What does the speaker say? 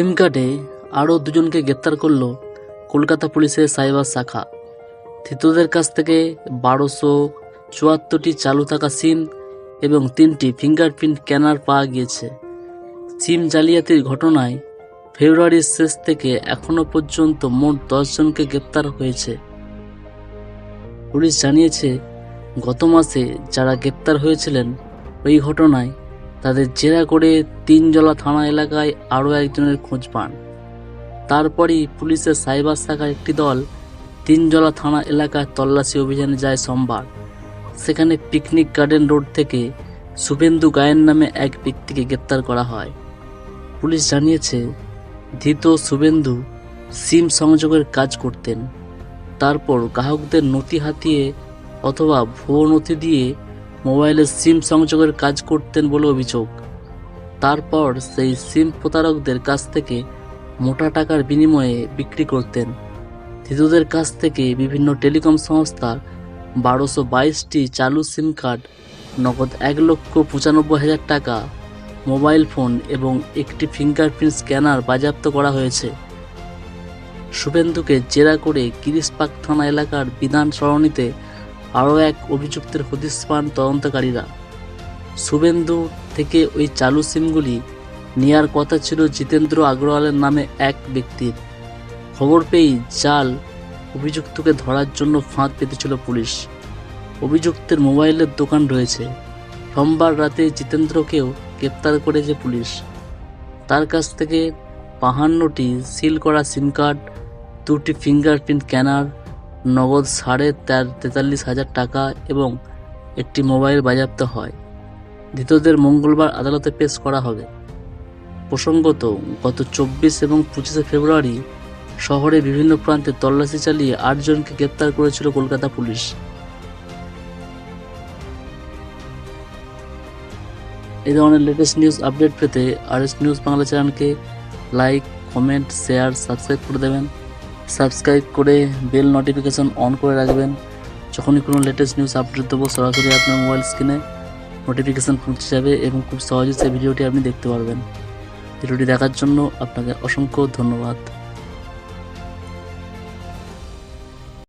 সিম কার্ডে আরও দুজনকে গ্রেপ্তার করল কলকাতা পুলিশের সাইবার শাখা। ধৃতদের কাছ থেকে বারোশো চুয়াত্তরটি চালু থাকা সিম এবং তিনটি ফিঙ্গারপ্রিন্ট স্ক্যানার পাওয়া গিয়েছে। সিম জালিয়াতির ঘটনায় ফেব্রুয়ারির শেষ থেকে এখনও পর্যন্ত মোট দশজনকে গ্রেপ্তার হয়েছে। পুলিশ জানিয়েছে, গত মাসে যারা গ্রেপ্তার হয়েছিলেন, ওই ঘটনায় তাদের জেরা করে তিনজলা থানা এলাকায় আরও একজনের খোঁজ পান। তারপরই পুলিশের সাইবার শাখার একটি দল তিনজলা থানা এলাকায় তল্লাশি অভিযানে যায় সোমবার। সেখানে পিকনিক গার্ডেন রোড থেকে শুভেন্দু গায়েন নামে এক ব্যক্তিকে গ্রেপ্তার করা হয়। পুলিশ জানিয়েছে, ধৃত শুভেন্দু সিম সংযোগের কাজ করতেন। তারপর গ্রাহকদের নথি হাতিয়ে অথবা ভুয়ো নথি দিয়ে মোবাইলে সিম সংযোগের কাজ করতেন বলে অভিযোগ। তারপর সেই সিম প্রতারকদের কাছ থেকে মোটা টাকার বিনিময়ে বিক্রি করতেন। ধৃতদের কাছ থেকে বিভিন্ন টেলিকম সংস্থার বারোশো বাইশটি চালু সিম কার্ড, নগদ এক লক্ষ পঁচানব্বই হাজার টাকা, মোবাইল ফোন এবং একটি ফিঙ্গারপ্রিন্ট স্ক্যানার বাজেয়াপ্ত করা হয়েছে। শুভেন্দুকে জেরা করে গিরিশপাক থানা এলাকার বিধান সরণিতে আরও এক অভিযুক্তের হদিস পান তদন্তকারীরা। শুভেন্দু থেকে ওই চালু সিমগুলি নেয়ার কথা ছিল জিতেন্দ্র আগরওয়ালের নামে এক ব্যক্তির। খবর পেয়েই জাল অভিযুক্তকে ধরার জন্য ফাঁদ পেতেছিল পুলিশ। অভিযুক্তের মোবাইলের দোকান রয়েছে। সোমবার রাতে জিতেন্দ্রকেও গ্রেপ্তার করেছে পুলিশ। তার কাছ থেকে বাহান্নটি সিল করা সিম কার্ড, দুটি ফিঙ্গারপ্রিন্ট স্ক্যানার নগদ সাড়ে তের, তেতাল্লিশ হাজার টাকা এবং একটি মোবাইল বাজেয়াপ্ত হয়। ধৃতদের মঙ্গলবার আদালতে পেশ করা হবে। প্রসঙ্গত, গত চব্বিশ এবং পঁচিশে ফেব্রুয়ারি শহরে বিভিন্ন প্রান্তে তল্লাশি চালিয়ে আটজনকে গ্রেপ্তার করেছিল কলকাতা পুলিশ। এই ধরনের লেটেস্ট নিউজ আপডেট পেতে আর এস নিউজ বাংলা চ্যানেলকে লাইক, কমেন্ট, শেয়ার, সাবস্ক্রাইব করে দেবেন। সাবস্ক্রাইব করে বেল নোটিফিকেশন অন করে রাখবেন। যখনই কোনো লেটেস্ট নিউজ আপডেট দেবো, সরাসরি আপনার মোবাইল স্ক্রিনে নোটিফিকেশান পৌঁছে যাবে এবং খুব সহজে সেই ভিডিওটি আপনি দেখতে পারবেন। ভিডিওটি দেখার জন্য আপনাকে অসংখ্য ধন্যবাদ।